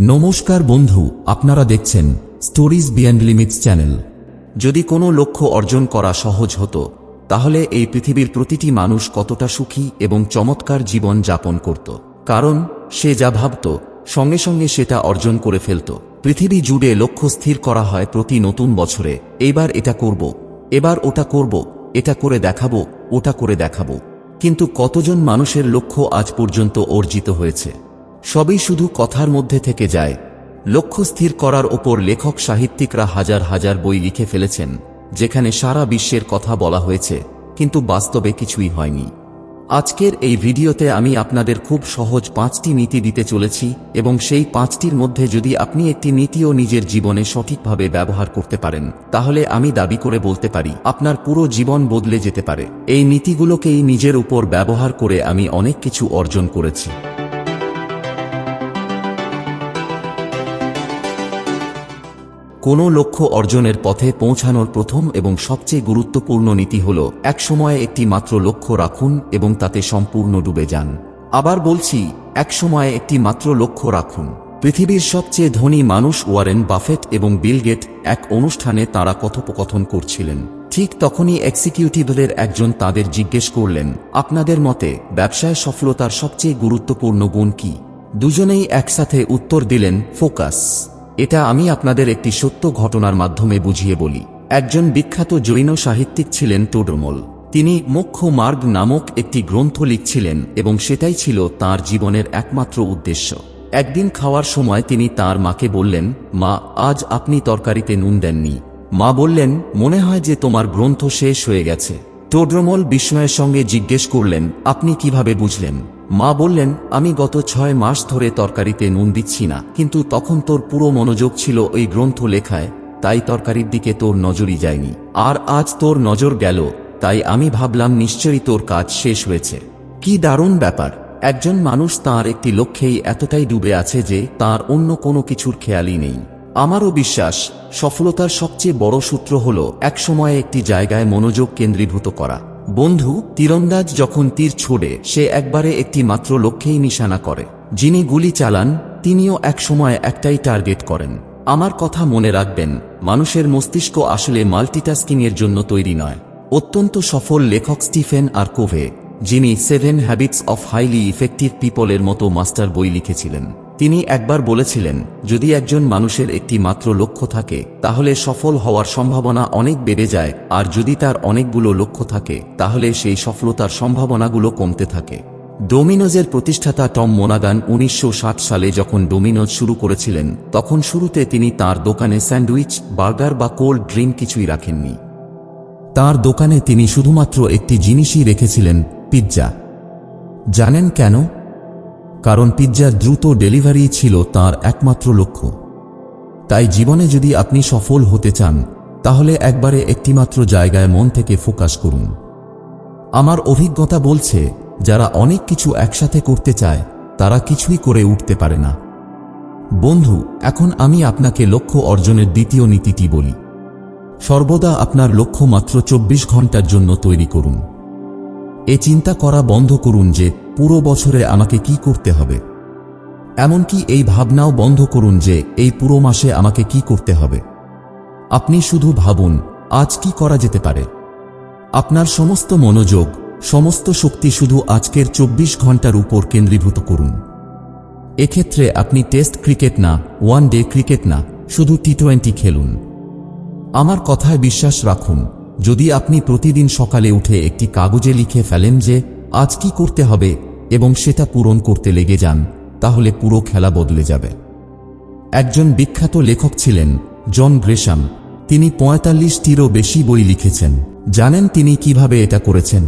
নমস্কার বন্ধু, আপনারা দেখছেন স্টোরিজ বিয়ান্ড লিমিটস চ্যানেল যদি কোনো লক্ষ্য অর্জন করা সহজ হতো, তাহলে এই পৃথিবীর প্রতিটি মানুষ কতটা সুখী এবং চমৎকার জীবন যাপন করত। কারণ, সে যা ভাবত, সঙ্গে সঙ্গে সেটা অর্জন করে ফেলত। পৃথিবী জুড়ে লক্ষ্য স্থির করা হয় প্রতি নতুন বছরে। এইবার এটা করব, এবার ওটা করব, এটা করে দেখাবো, ওটা করে দেখাবো। কিন্তু কতজন মানুষের লক্ষ্য আজ পর্যন্ত অর্জিত হয়েছে? সবই শুধু কথার মধ্যে থেকে যায়। লক্ষ্য স্থির করার ওপর লেখক সাহিত্যিকরা হাজার হাজার বই লিখে ফেলেছেন, যেখানে সারা বিশ্বের কথা বলা হয়েছে, কিন্তু বাস্তবে কিছুই হয়নি। আজকের এই ভিডিওতে আমি আপনাদের খুব সহজ পাঁচটি নীতি দিতে চলেছি এবং সেই পাঁচটির মধ্যে যদি আপনি একটি নীতিও নিজের জীবনে সঠিকভাবে ব্যবহার করতে পারেন, তাহলে আমি দাবি করে বলতে পারি, আপনার পুরো জীবন বদলে যেতে পারে। এই নীতিগুলোকেই নিজের উপর ব্যবহার করে আমি অনেক কিছু অর্জন করেছি। কোনো লক্ষ্য অর্জনের পথে পৌঁছানোর প্রথম এবং সবচেয়ে গুরুত্বপূর্ণ নীতি হল, একসময়ে একটি মাত্র লক্ষ্য রাখুন এবং তাতে সম্পূর্ণ ডুবে যান। আবার বলছি, একসময়ে একটি মাত্র লক্ষ্য রাখুন। পৃথিবীর সবচেয়ে ধনী মানুষ ওয়ারেন বাফেট এবং বিল গেট এক অনুষ্ঠানে তাঁরা কথোপকথন করছিলেন। ঠিক তখনই এক্সিকিউটিভদের একজন তাদের জিজ্ঞেস করলেন, আপনাদের মতে, ব্যবসায় সফলতার সবচেয়ে গুরুত্বপূর্ণ গুণ কি? দুজনেই একসাথে উত্তর দিলেন, ফোকাস। এটা আমি আপনাদের একটি সত্য ঘটনার মাধ্যমে বুঝিয়ে বলি। একজন বিখ্যাত জৈন সাহিত্যিক ছিলেন টোডরমল তিনি মোক্ষ মার্গ নামক একটি গ্রন্থ লিখছিলেন এবং সেটাই ছিল তার জীবনের একমাত্র উদ্দেশ্য। একদিন খাওয়ার সময় তিনি তার মাকে বললেন, মা, আজ আপনি তরকারিতে নুন দেননি। মা বললেন, মনে হয় যে তোমার গ্রন্থ শেষ হয়ে গেছে। টোড্রমল বিস্ময়ের সঙ্গে জিজ্ঞেস করলেন, আপনি কীভাবে বুঝলেন? মা বললেন, আমি গত ছয় মাস ধরে তরকারিতে নুন দিচ্ছি না, কিন্তু তখন তোর পুরো মনোযোগ ছিল ওই গ্রন্থ লেখায়, তাই তরকারির দিকে তোর নজরই যায়নি। আর আজ তোর নজর গেল, তাই আমি ভাবলাম নিশ্চয়ই তোর কাজ শেষ হয়েছে। কি দারুণ ব্যাপার! একজন মানুষ তার একটি লক্ষ্যেই এতটাই ডুবে আছে যে তার অন্য কোনো কিছুর খেয়ালই নেই। আমারও বিশ্বাস, সফলতার সবচেয়ে বড় সূত্র হল একসময়ে একটি জায়গায় মনোযোগ কেন্দ্রীভূত করা। বন্ধু, তীরন্দাজ যখন তীর ছোড়ে, সে একবারে একটি মাত্র লক্ষ্যেই নিশানা করে। যিনি গুলি চালান, তিনিও একসময় একটাই টার্গেট করেন। আমার কথা মনে রাখবেন, মানুষের মস্তিষ্ক আসলে মাল্টিটাস্কিংয়ের জন্য তৈরি নয়। অত্যন্ত সফল লেখক স্টিফেন আর কোভে, যিনি seven habits of highly effective পিপলের মতো মাস্টার বই লিখেছিলেন। তিনি একবার বলেছিলেন, যদি একজন মানুষের একটি মাত্র লক্ষ্য থাকে, তাহলে সফল হওয়ার সম্ভাবনা অনেক বেড়ে যায়, আর যদি তার অনেকগুলো লক্ষ্য থাকে, তাহলে সেই সফলতার সম্ভাবনাগুলো কমতে থাকে। ডোমিনোজের প্রতিষ্ঠাতা টম মোনাগান উনিশশো ষাট সালে যখন ডোমিনোজ শুরু করেছিলেন, তখন শুরুতে তিনি তার দোকানে স্যান্ডউইচ, বার্গার বা কোল্ড ড্রিঙ্ক কিছুই রাখেননি। তার দোকানে তিনি শুধুমাত্র একটি জিনিসই রেখেছিলেন, পিৎজা। জানেন কেন? কারণ পিৎজার দ্রুত ডেলিভারি ছিল তার একমাত্র লক্ষ্য। তাই জীবনে যদি আপনি সফল হতে চান, তাহলে একবারে একটিমাত্র জায়গায় মন থেকে ফোকাস করুন। আমার অভিজ্ঞতা বলছে, যারা অনেক কিছু একসাথে করতে চায়, তারা কিছুই করে উঠতে পারে না। বন্ধু, এখন আমি আপনাকে লক্ষ্য অর্জনের দ্বিতীয় নীতিটি বলি। সর্বদা আপনার লক্ষ্য মাত্র চব্বিশ ঘণ্টার জন্য তৈরি করুন। এ চিন্তা করা বন্ধ করুন যে পুরো বছরে আমাকে কি করতে হবে। এমনকি এই ভাবনাও বন্ধ করুন যে এই পুরো মাসে আমাকে কি করতে হবে। আপনি শুধু ভাবুন, আজ কি করা যেতে পারে। আপনার সমস্ত মনোযোগ, সমস্ত শক্তি শুধু আজকের চব্বিশ ঘণ্টার উপর কেন্দ্রীভূত করুন। এক্ষেত্রে আপনি টেস্ট ক্রিকেট না, ওয়ান ডে ক্রিকেট না, শুধু টি টোয়েন্টি খেলুন। আমার কথায় বিশ্বাস রাখুন যদি আপনি প্রতিদিন সকালে উঠে একটি কাগজে লিখে ফেলেন যে, আজ কি করতে হবে এবং সেটা পূরণ করতে লেগে যান, তাহলে পুরো খেলা বদলে যাবে। একজন বিখ্যাত লেখক ছিলেন জন গ্রেশাম। তিনি পঁয়তাল্লিশটিরও বেশি বই লিখেছেন। জানেন তিনি কীভাবে এটা করেছেন?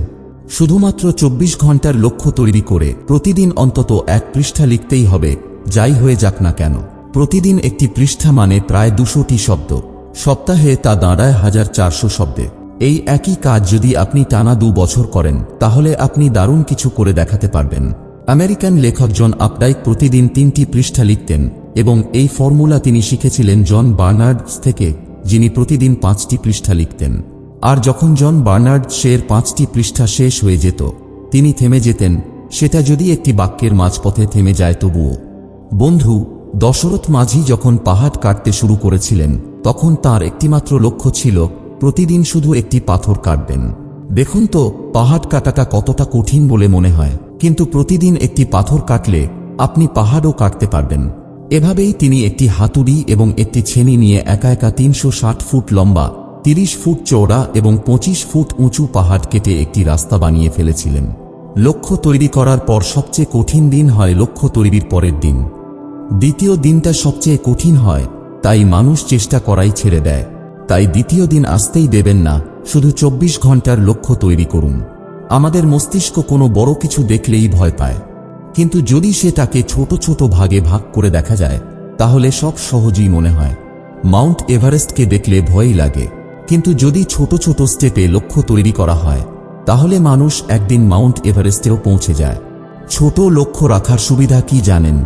শুধুমাত্র চব্বিশ ঘণ্টার লক্ষ্য তৈরি করে প্রতিদিন অন্তত এক পৃষ্ঠা লিখতেই হবে, যাই হয়ে যাক না কেন। প্রতিদিন একটি পৃষ্ঠা মানে প্রায় দুশোটি শব্দ। সপ্তাহে তা দাঁড়ায় হাজার চারশো শব্দে। এই একই কাজ যদি আপনি টানা দু বছর করেন, তাহলে আপনি দারুণ কিছু করে দেখাতে পারবেন। আমেরিকান লেখক জন আপডাইক প্রতিদিন তিনটি পৃষ্ঠা লিখতেন এবং এই ফর্মুলা তিনি শিখেছিলেন জন বার্নার্ডস থেকে, যিনি প্রতিদিন পাঁচটি পৃষ্ঠা লিখতেন। আর যখন জন বার্নার্ড শের পাঁচটি পৃষ্ঠা শেষ হয়ে যেত, তিনি থেমে যেতেন, সেটা যদি একটি বাক্যের মাঝপথে থেমে যায় তবুও। বন্ধু, দশরথ মাঝি যখন পাহাড় কাটতে শুরু করেছিলেন, তখন তার একটিমাত্র লক্ষ্য ছিল প্রতিদিন শুধু একটি পাথর কাটবেন। দেখুন তো, পাহাড় কাটাটা কতটা কঠিন বলে মনে হয়। কিন্তু প্রতিদিন একটি পাথর কাটলে আপনি পাহাড়ও কাটতে পারবেন। এভাবেই তিনি একটি হাতুড়ি এবং একটি ছেনি নিয়ে একা একা তিনশো ষাট ফুট লম্বা, তিরিশ ফুট চওড়া এবং পঁচিশ ফুট উঁচু পাহাড় কেটে একটি রাস্তা বানিয়ে ফেলেছিলেন। লক্ষ্য তৈরি করার পর সবচেয়ে কঠিন দিন হয় লক্ষ্য তৈরির পরের দিন। দ্বিতীয় দিনটা সবচেয়ে কঠিন হয়, তাই মানুষ চেষ্টা করাই ছেড়ে দেয়। তাই দ্বিতীয় দিন আসতেই দেবেন না, শুধু চব্বিশ ঘণ্টার লক্ষ্য তৈরি করুন। আমাদের মস্তিষ্ক কোনো বড় কিছু দেখলেই ভয় পায়। কিন্তু যদি সে তাকে ছোট ছোট ভাগে ভাগ করে দেখা যায়, তাহলে সব সহজেই মনে হয়। মাউন্ট এভারেস্টকে দেখলে ভয়ই লাগে। কিন্তু যদি ছোট ছোট স্টেপে লক্ষ্য তৈরি করা হয়, তাহলে মানুষ একদিন মাউন্ট এভারেস্টেও পৌঁছে যায়। ছোট লক্ষ্য রাখার সুবিধা কি জানেন?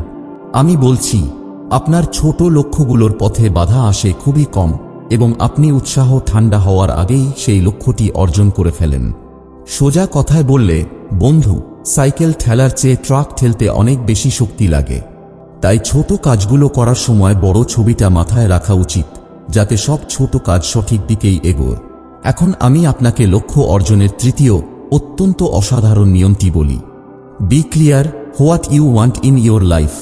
আমি বলছি, আপনার ছোট লক্ষ্যগুলোর পথে বাধা আসে খুবই কম। এবং আপনি উৎসাহ ঠান্ডা হওয়ার আগেই সেই লক্ষ্যটি অর্জন করে ফেলেন। সোজা কথায় বললে, বন্ধু, সাইকেল ঠেলার চেয়ে ট্রাক ঠেলতে অনেক বেশি শক্তি লাগে। তাই ছোট কাজগুলো করার সময় বড় ছবিটা মাথায় রাখা উচিত, যাতে সব ছোট কাজ সঠিক দিকেই এগোর এখন আমি আপনাকে লক্ষ্য অর্জনের তৃতীয়, অত্যন্ত অসাধারণ নিয়মটি বলি। Be clear what you want in your life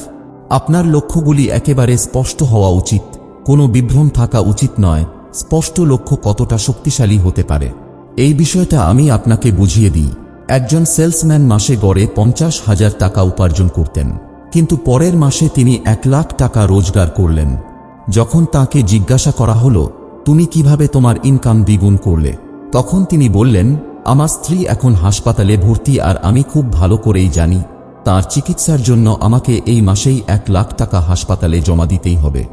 আপনার লক্ষ্যগুলি একেবারে স্পষ্ট হওয়া উচিত। কোনো বিভ্রম থাকা উচিত নয়, স্পষ্ট লক্ষ্য কতটা শক্তিশালী হতে পারে। এই বিষয়টা আমি আপনাকে বুঝিয়ে দিই। একজন সেলসম্যান মাসে গড়ে পঞ্চাশ হাজার টাকা উপার্জন করতেন, কিন্তু পরের মাসে তিনি এক লাখ টাকা রোজগার করলেন। যখন তাকে জিজ্ঞাসা করা হলো, তুমি কীভাবে তোমার ইনকাম দ্বিগুণ করলে? তখন তিনি বললেন, আমার স্ত্রী এখন হাসপাতালে ভর্তি আর আমি খুব ভালো করেই জানি। তার চিকিৎসার জন্য আমাকে এই মাসেই এক লাখ টাকা হাসপাতালে জমা দিতেই হবে।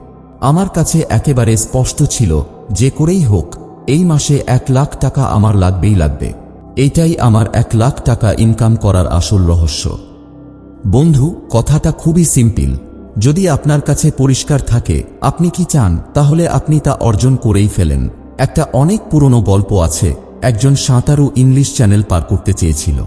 আমার কাছে একেবারে স্পষ্ট ছিল, যে করেই হোক, এই মাসে এক লাখ টাকা আমার লাগবেই লাগবে। এইটাই আমার এক লাখ টাকা ইনকাম করার আসল রহস্য। বন্ধু, কথাটা খুবই সিম্পল যদি আপনার কাছে পরিষ্কার থাকে, আপনি কি চান, তাহলে আপনি তা অর্জন করেই ফেলেন। একটা অনেক পুরনো গল্প আছে, একজন সাঁতারু ইংলিশ চ্যানেল পার করতে চেয়েছিল।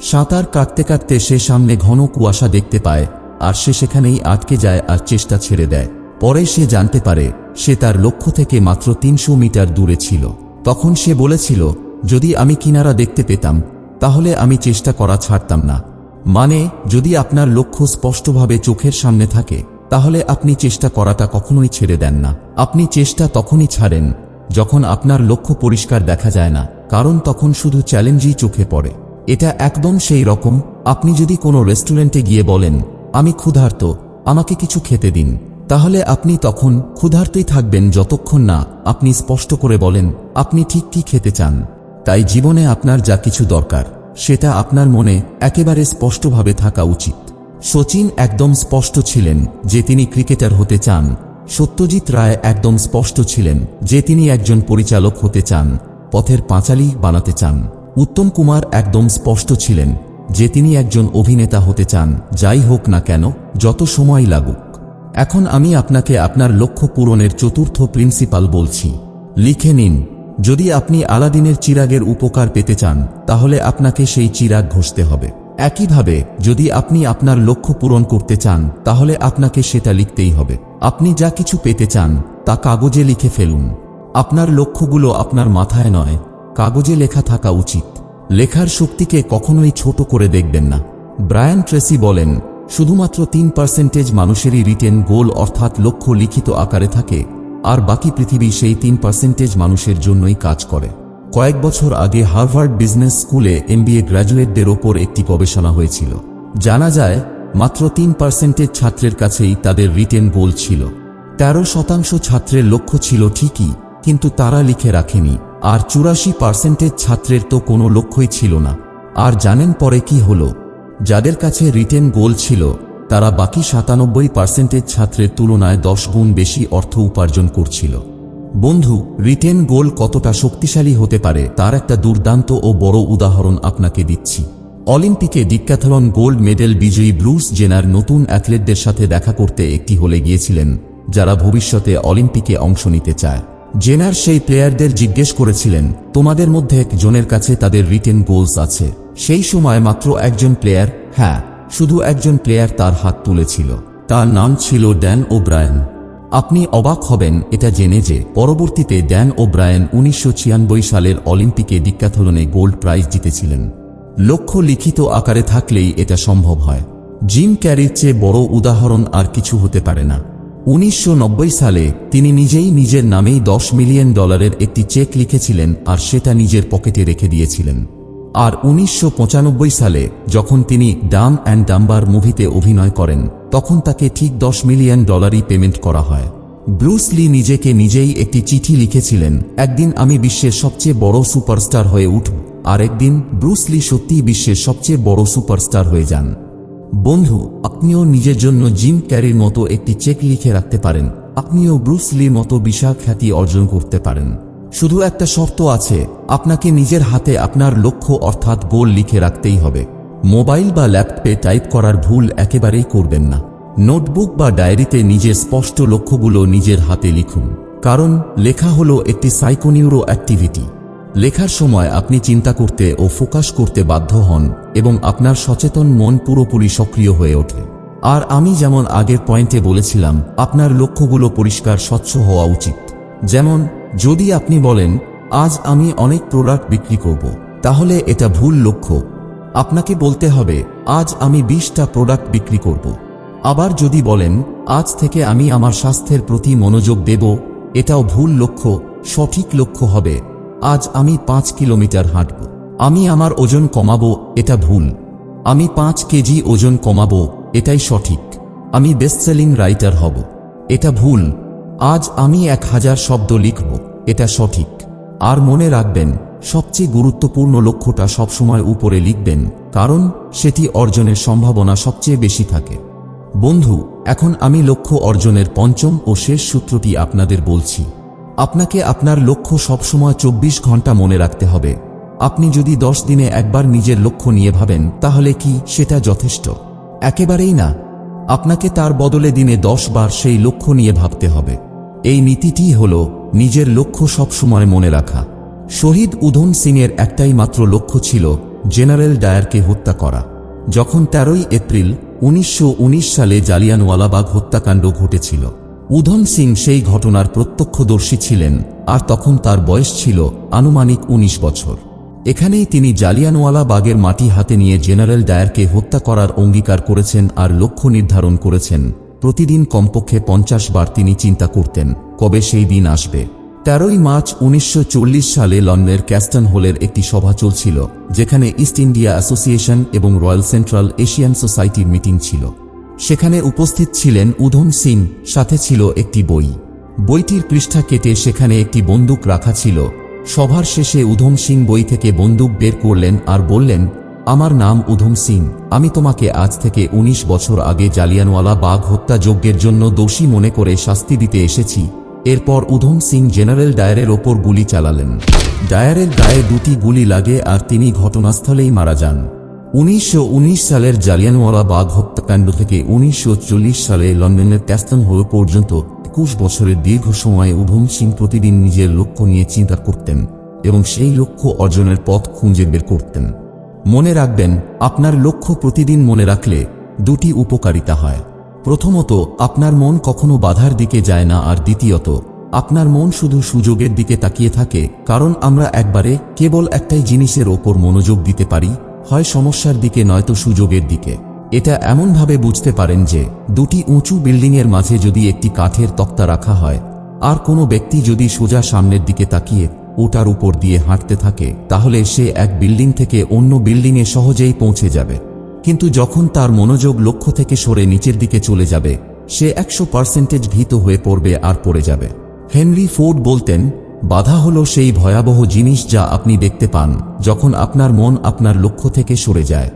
সাঁতার কাটতে কাটতে সে সামনে ঘন কুয়াশা দেখতে পায়, আর সে সেখানেই আটকে যায় আর চেষ্টা ছেড়ে দেয়। পরে সে জানতে পারে সে তার লক্ষ্য থেকে মাত্র তিনশো মিটার দূরে ছিল। তখন সে বলেছিল, যদি আমি কিনারা দেখতে পেতাম, তাহলে আমি চেষ্টা করা ছাড়তাম না। মানে যদি আপনার লক্ষ্য স্পষ্টভাবে চোখের সামনে থাকে, তাহলে আপনি চেষ্টা করাটা কখনোই ছেড়ে দেন না। আপনি চেষ্টা তখনই ছাড়েন, যখন আপনার লক্ষ্য পরিষ্কার দেখা যায় না, কারণ তখন শুধু চ্যালেঞ্জই চোখে পড়ে। এটা একদম সেই রকম। আপনি যদি কোনো রেস্টুরেন্টে গিয়ে বলেন, আমি ক্ষুধার্ত, আমাকে কিছু খেতে দিন। তাহলে আপনি তখন ক্ষুধার্তই থাকবেন যতক্ষণ না আপনি স্পষ্ট করে বলেন, আপনি ঠিক কি খেতে চান। তাই জীবনে আপনার যা কিছু দরকার, সেটা আপনার মনে একেবারে স্পষ্টভাবে থাকা উচিত। সচিন একদম স্পষ্ট ছিলেন যে তিনি ক্রিকেটার হতে চান। সত্যজিৎ রায় একদম স্পষ্ট ছিলেন যে তিনি একজন পরিচালক হতে চান, পথের পাঁচালি বানাতে চান। উত্তম কুমার একদম স্পষ্ট ছিলেন যে তিনি একজন অভিনেতা হতে চান, যাই হোক না কেন, যত সময় লাগুক। এখন আমি আপনাকে আপনার লক্ষ্য পূরণের চতুর্থ প্রিন্সিপাল বলছি। লিখে নিন, যদি আপনি আলাদিনের চিরাগের উপকার পেতে চান, তাহলে আপনাকে সেই চিরাগ ঘষতে হবে। একইভাবে, যদি আপনি আপনার লক্ষ্য পূরণ করতে চান, তাহলে আপনাকে সেটা লিখতেই হবে। আপনি যা কিছু পেতে চান, তা কাগজে লিখে ফেলুন। আপনার লক্ষ্যগুলো আপনার মাথায় নয়, কাগজে লেখা থাকা উচিত। লেখার শক্তিকে কখনোই ছোট করে দেখবেন না। ব্রায়ান ট্রেসি বলেন শুধুমাত্র তিন পার্সেন্টেজ মানুষেরই রিটেন গোল অর্থাৎ লক্ষ্য লিখিত আকারে থাকে, আর বাকি পৃথিবী সেই তিন পার্সেন্টেজ মানুষের জন্যই কাজ করে। কয়েক বছর আগে হার্ভার্ড বিজনেস স্কুলে এমবিএ গ্র্যাজুয়েটদের ওপর একটি গবেষণা হয়েছিল। জানা যায়, মাত্র তিন পার্সেন্টেজ ছাত্রের কাছেই তাদের রিটেন গোল ছিল। তেরো শতাংশ ছাত্রের লক্ষ্য ছিল ঠিকই, কিন্তু তারা লিখে রাখেনি, আর চুরাশি পার্সেন্টেজ ছাত্রের তো কোনো লক্ষ্যই ছিল না। আর জানেন পরে কি হলো? যাদের কাছে রিটেন গোল ছিল, তারা বাকি সাতানব্বই পার্সেন্টেজ ছাত্রের তুলনায় দশ গুণ বেশি অর্থ উপার্জন করছিল। বন্ধু, রিটেন গোল কতটা শক্তিশালী হতে পারে তার একটা দুর্দান্ত ও বড় উদাহরণ আপনাকে দিচ্ছি। অলিম্পিকে ডিক্যাথলন গোল্ড মেডেল বিজয়ী ব্রুস জেনার নতুন অ্যাথলেটদের সাথে দেখা করতে একটি হলে গিয়েছিলেন, যারা ভবিষ্যতে অলিম্পিকে অংশ নিতে চায়। জেনার সেই প্লেয়ারদের জিজ্ঞেস করেছিলেন, তোমাদের মধ্যে একজনের কাছে তাদের রিটেন গোলস আছে। সেই সময় মাত্র একজন প্লেয়ার হ্যাঁ শুধু একজন প্লেয়ার তার হাত তুলেছিল। তার নাম ছিল ড্যান ওব্রায়েন। আপনি অবাক হবেন এটা জেনে যে পরবর্তীতে ড্যান ওব্রায়েন উনিশশো ছিয়ানব্বই সালের অলিম্পিকে ডিক্যাথলনে গোল্ড প্রাইজ জিতেছিলেন। লক্ষ্য লিখিত আকারে থাকলেই এটা সম্ভব হয়। জিম ক্যারির চেয়ে বড় উদাহরণ আর কিছু হতে পারে না। উনিশশো নব্বই সালে তিনি নিজেই নিজের নামেই দশ মিলিয়ন ডলারের একটি চেক লিখেছিলেন আর সেটা নিজের পকেটে রেখে দিয়েছিলেন। আর উনিশশো পঁচানব্বই সালে যখন তিনি ডাম অ্যান্ড ডাম্বার মুভিতে অভিনয় করেন, তখন তাকে ঠিক দশ মিলিয়ন ডলারই পেমেন্ট করা হয়। ব্রুস লি নিজেকে নিজেই একটি চিঠি লিখেছিলেন, একদিন আমি বিশ্বের সবচেয়ে বড় সুপারস্টার হয়ে উঠব। আর একদিন ব্রুস লি সত্যিই বিশ্বের সবচেয়ে বড় সুপারস্টার হয়ে যান। বন্ধু, আপনিও নিজের জন্য জিম ক্যারির মতো একটি চেক লিখে রাখতে পারেন। আপনিও ব্রুস লির মতো বিশাল খ্যাতি অর্জন করতে পারেন। শুধু একটা শর্ত আছে, আপনাকে নিজের হাতে আপনার লক্ষ্য অর্থাৎ গোল লিখে রাখতেই হবে। মোবাইল বা ল্যাপটপে টাইপ করার ভুল একেবারেই করবেন না। নোটবুক বা ডায়েরিতে নিজের স্পষ্ট লক্ষ্যগুলো নিজের হাতে লিখুন। কারণ, লেখা হলো একটি সাইকোনিউরো অ্যাক্টিভিটি। লেখার সময় আপনি চিন্তা করতে ও ফোকাস করতে বাধ্য হন এবং আপনার সচেতন মন পুরোপুরি সক্রিয় হয়ে ওঠে। আর আমি যেমন আগের পয়েন্টে বলেছিলাম, আপনার লক্ষ্যগুলো পরিষ্কার স্বচ্ছ হওয়া উচিত। যেমন, যদি আপনি বলেন, আজ আমি অনেক প্রোডাক্ট বিক্রি করব তাহলে এটা ভুল লক্ষ্য। আপনাকে বলতে হবে, আজ আমি বিশটা প্রোডাক্ট বিক্রি করব আবার যদি বলেন, আজ থেকে আমি আমার স্বাস্থ্যের প্রতি মনোযোগ দেব এটাও ভুল লক্ষ্য, সঠিক লক্ষ্য হবে, আজ আমি পাঁচ কিলোমিটার হাঁটব, আমি আমার ওজন কমাবো, এটা ভুল, আমি পাঁচ কেজি ওজন কমাবো, এটাই সঠিক, আমি বেস্টসেলিং রাইটার হব, এটা ভুল আজ আমি এক হাজার শব্দ লিখব, এটা সঠিক। আর মনে রাখবেন, সবচেয়ে গুরুত্বপূর্ণ লক্ষ্যটা সবসময় উপরে লিখবেন, কারণ সেটি অর্জনের সম্ভাবনা সবচেয়ে বেশি থাকে। বন্ধু, এখন আমি লক্ষ্য অর্জনের পঞ্চম ও শেষ সূত্রটি আপনাদের বলছি। আপনাকে আপনার লক্ষ্য সবসময় চব্বিশ ঘণ্টা মনে রাখতে হবে। আপনি যদি দশ দিনে একবার নিজের লক্ষ্য নিয়ে ভাবেন, তাহলে কি সেটা যথেষ্ট? একেবারেই না। আপনাকে তার বদলে দিনে দশ বার সেই লক্ষ্য নিয়ে ভাবতে হবে। এই নীতিটি হল নিজের লক্ষ্য সবসময় মনে রাখা। শহীদ উধম সিংয়ের একটাই মাত্র লক্ষ্য ছিল জেনারেল ডায়ারকে হত্যা করা। যখন তেরোই এপ্রিল উনিশশো উনিশ সালে জালিয়ানওয়ালাবাগ হত্যাকাণ্ড ঘটেছিল। উধম সিং সেই ঘটনার প্রত্যক্ষদর্শী ছিলেন, আর তখন তার বয়স ছিল আনুমানিক ১৯ বছর। এখানেই তিনি জালিয়ানওয়ালা বাগের মাটি হাতে নিয়ে জেনারেল ডায়ারকে হত্যা করার অঙ্গীকার করেছেন আর লক্ষ্য নির্ধারণ করেছেন। প্রতিদিন কমপক্ষে পঞ্চাশ বার তিনি চিন্তা করতেন, কবে সেই দিন আসবে। তেরোই মার্চ উনিশশো চল্লিশ সালে লন্ডনের ক্যাস্টন হোলের একটি সভা চলছিল, যেখানে ইস্ট ইন্ডিয়া অ্যাসোসিয়েশন এবং রয়্যাল সেন্ট্রাল এশিয়ান সোসাইটির মিটিং ছিল। সেখানে উপস্থিত ছিলেন উধম সিং, সাথে ছিল একটি বই। বইটির পৃষ্ঠা কেটে সেখানে একটি বন্দুক রাখা ছিল। সভার শেষে উধম সিং বই থেকে বন্দুক বের করলেন আর বললেন আমার নাম উধম সিং। আমি তোমাকে আজ থেকে ১৯ বছর আগে জালিয়ানওয়ালা বাঘ হত্যাযজ্ঞের জন্য দোষী মনে করে শাস্তি দিতে এসেছি। এরপর উধম সিং জেনারেল ডায়ারের ওপর গুলি চালালেন। ডায়ারের গায়ে দুটি গুলি লাগে আর তিনি ঘটনাস্থলেই মারা যান। উনিশশো উনিশ সালের জালিয়ানওয়ালা বাঘ হত্যাকাণ্ড থেকে উনিশশো চল্লিশ সালে লন্ডনের ক্যাস্টন হোল পর্যন্ত একুশ বছরের দীর্ঘ সময়ে উধম সিং প্রতিদিন নিজের লক্ষ্য নিয়ে চিন্তা করতেন এবং সেই লক্ষ্য অর্জনের পথ খুঁজে বের করতেন। মনে রাখবেন, আপনার লক্ষ্য প্রতিদিন মনে রাখলে দুটি উপকারিতা হয়। প্রথমত, আপনার মন কখনো বাধার দিকে যায় না, আর দ্বিতীয়ত, আপনার মন শুধু সুযোগের দিকে তাকিয়ে থাকে, কারণ আমরা একবারে কেবল একটাই জিনিসের ওপর মনোযোগ দিতে পারি, হয় সমস্যার দিকে নয়তো সুযোগের দিকে। এটা এমনভাবে বুঝতে পারেন যে, দুটি উঁচু বিল্ডিংয়ের মাঝে যদি একটি কাঠের তক্তা রাখা হয়, আর কোনো ব্যক্তি যদি সোজা সামনের দিকে তাকিয়ে ওটার উপর দিয়ে হাঁটতে থাকে, তাহলে সে এক বিল্ডিং থেকে অন্য বিল্ডিংয়ে সহজেই পৌঁছে যাবে। কিন্তু যখন তার মনোযোগ লক্ষ্য থেকে সরে নিচের দিকে চলে যাবে, সে একশো পার্সেন্টেজ ভীত হয়ে পড়বে আর পড়ে যাবে। হেনরি ফোর্ড বলতেন, বাধা হলো সেই ভয়াবহ জিনিস যা আপনি দেখতে পান, যখন আপনার মন আপনার লক্ষ্য থেকে সরে যায়।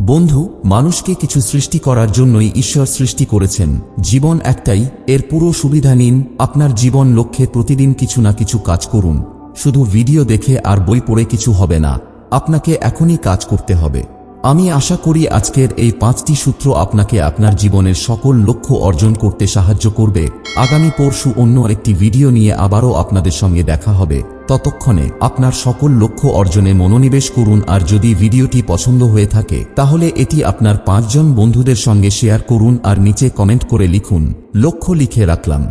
বন্ধু, মানুষকে কিছু সৃষ্টি করার জন্যই ঈশ্বর সৃষ্টি করেছেন। জীবন একটাই, এর পুরো সুবিধা নিন, আপনার জীবন লক্ষ্যে প্রতিদিন কিছু না কিছু কাজ করুন। শুধু ভিডিও দেখে আর বই পড়ে কিছু হবে না। আপনাকে এখনই কাজ করতে হবে। আমি আশা করি আজকের এই পাঁচটি সূত্র আপনাকে আপনার জীবনের সকল লক্ষ্য অর্জন করতে সাহায্য করবে। আগামী পরশু অন্য একটি ভিডিও নিয়ে আবারও আপনাদের সঙ্গে দেখা হবে। ততক্ষণে আপনার সকল লক্ষ্য অর্জনে মনোনিবেশ করুন আর যদি ভিডিওটি পছন্দ হয়ে থাকে, তাহলে এটি আপনার পাঁচজন বন্ধুদের সঙ্গে শেয়ার করুন আর নিচে কমেন্ট করে লিখুন। লক্ষ্য লিখে রাখলাম।